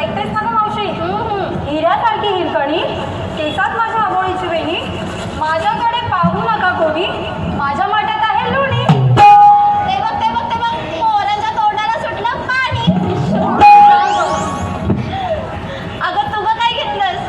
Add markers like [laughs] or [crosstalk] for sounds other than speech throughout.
ऐकतेस ना मावशी हिऱ्यासारखी हिरकणी. केसात माझ्या आबोळीची वेणी. माझ्याकडे पाहू नका कोणी. माझ्या माट्यात आहे लोणी. ते बघ ते बघ ते बघ तोंडाला सुटलं पाणी. [laughs] अगं काय घेतलंस.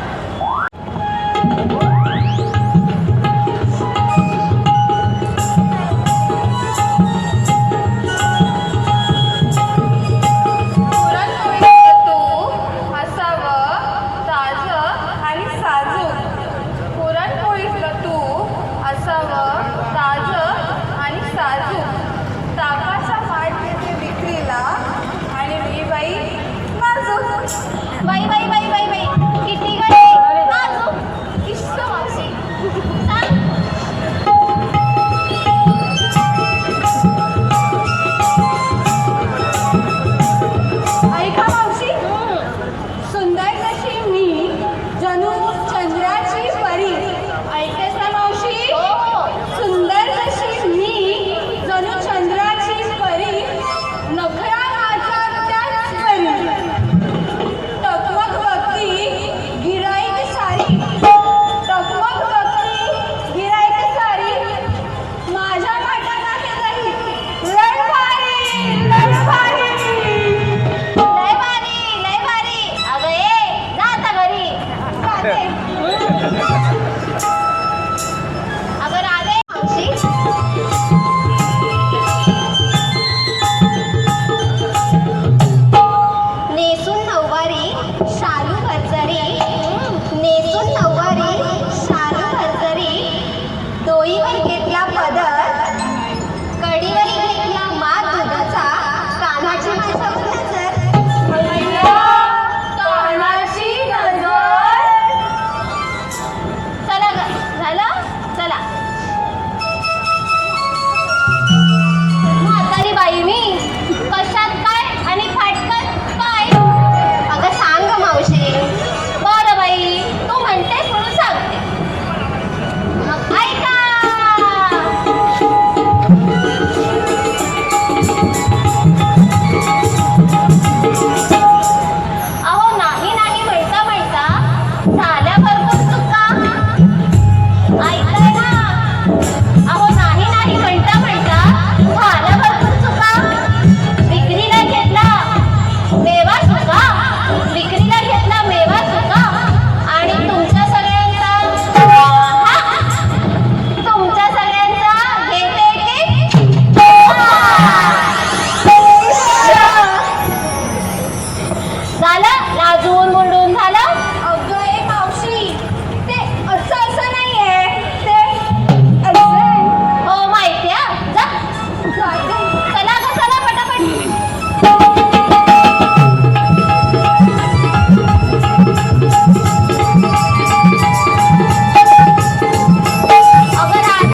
ハハハハ!来来来。